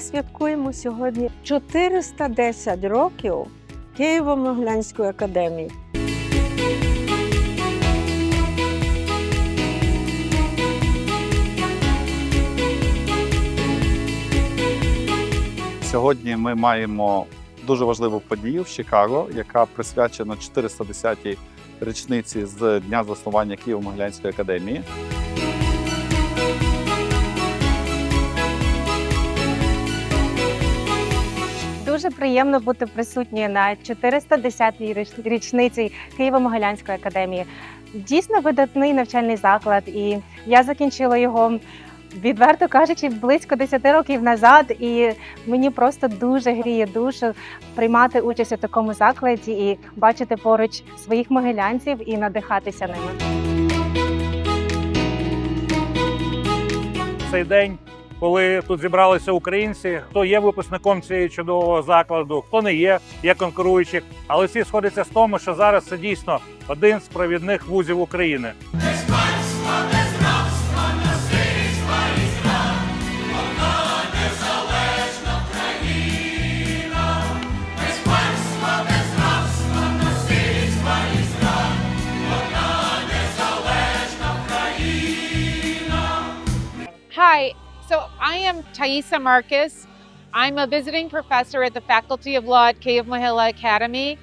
святкуємо сьогодні 410 років Києво-Могилянської академії. Сьогодні ми маємо дуже важливу подію в Чикаго, яка присвячена 410-й річниці з дня заснування Києво-Могилянської академії. Дуже приємно бути присутньою на 410-й річ- річниці Києво-Могилянської академії. Дійсно видатний навчальний заклад, і я закінчила його. Відверто кажучи, близько 10 років назад, і мені просто дуже гріє душу приймати участь у такому закладі і бачити поруч своїх могилянців і надихатися ними. цей день, коли тут зібралися українці, хто є випускником цієї чудового закладу, хто не є, є конкуруючих, але всі сходяться з тому, що зараз це дійсно один з провідних вузів України. Hi, so I am Thaisa Marcus. I'm a visiting professor at the Faculty of Law at K of Mohila Academy,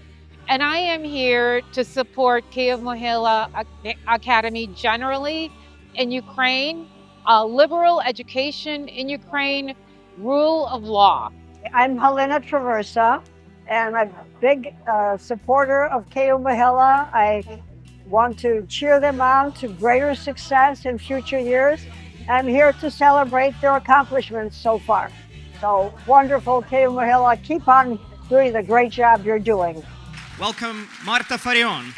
and I am here to support K of Mohila Academy generally in Ukraine, uh, liberal education in Ukraine, rule of law. I'm Helena Traversa, and I'm a big uh, supporter of KO Mahila. I want to cheer them on to greater success in future years. I'm here to celebrate their accomplishments so far. So wonderful, KO Mahila. Keep on doing the great job you're doing. Welcome, Marta Farion.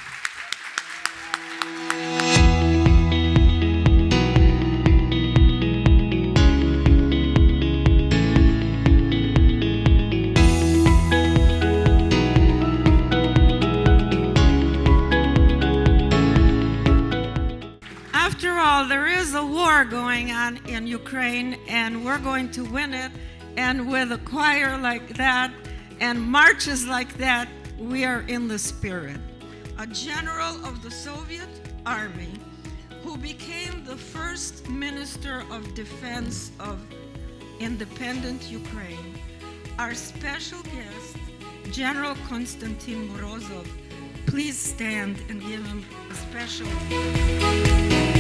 A war going on in Ukraine, and we're going to win it. And with a choir like that and marches like that, we are in the spirit. A general of the Soviet army who became the first minister of defense of independent Ukraine. Our special guest, General Konstantin Morozov. Please stand and give him a special.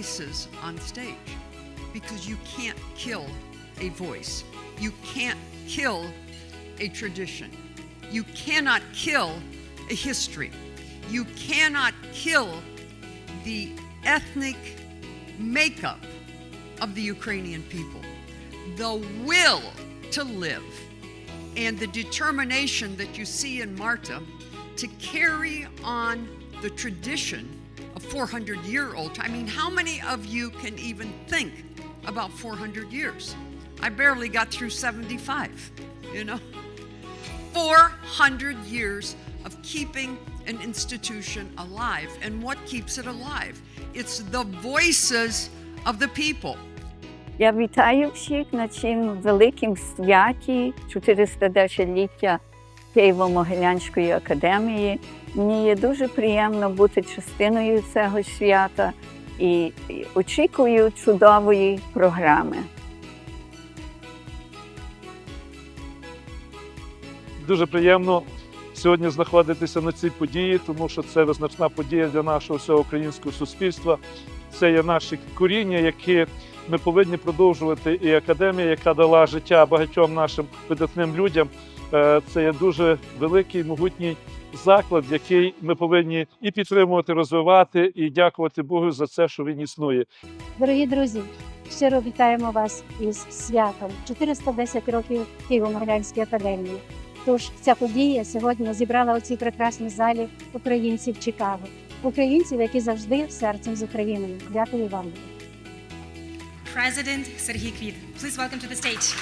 Voices on stage because you can't kill a voice. You can't kill a tradition. You cannot kill a history. You cannot kill the ethnic makeup of the Ukrainian people. The will to live and the determination that you see in Marta to carry on the tradition of 400 year old. I mean, how many of you can even think about 400 years? I barely got through 75, you know? 400 years of keeping an institution alive. And what keeps it alive? It's the voices of the people. Я вітаю всіх на цім великім святі 410-ліття Києво-Могилянської академії. Мені є дуже приємно бути частиною цього свята і очікую чудової програми. Дуже приємно сьогодні знаходитися на цій події, тому що це визначна подія для нашого всього українського суспільства. Це є наші коріння, які ми повинні продовжувати. І академія, яка дала життя багатьом нашим видатним людям, це є дуже великий, могутній заклад, який ми повинні і підтримувати, розвивати, і дякувати Богу за це, що він існує. Дорогі друзі, щиро вітаємо вас із святом 410 років Києво-Могилянської академії. Тож ця подія сьогодні зібрала у цій прекрасній залі українців Чикаго, українців, які завжди серцем з Україною. Дякую вам. President Sergій Квіт. Please welcome to the stage.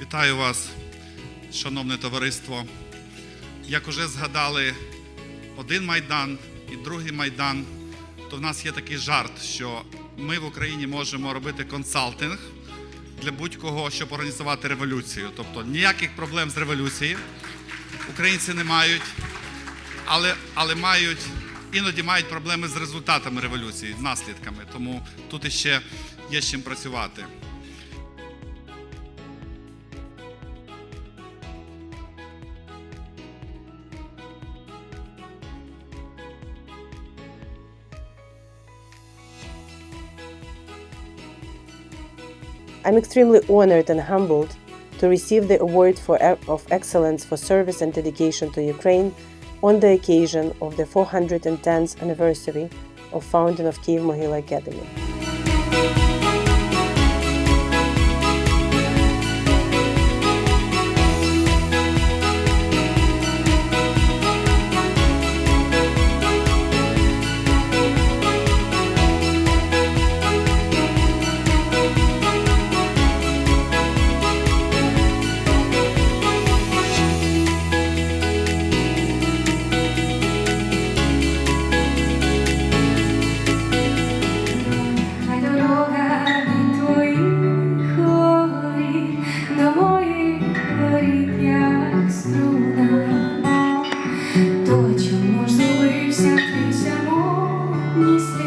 Вітаю вас, шановне товариство. Як уже згадали один майдан і другий майдан, то в нас є такий жарт, що ми в Україні можемо робити консалтинг для будь-кого, щоб організувати революцію. Тобто ніяких проблем з революцією українці не мають, але, але мають іноді мають проблеми з результатами революції, з наслідками. Тому тут іще є з чим працювати. I'm extremely honored and humbled to receive the Award for, of Excellence for Service and Dedication to Ukraine on the occasion of the 410th anniversary of founding of Kiev Mohila Academy. promises.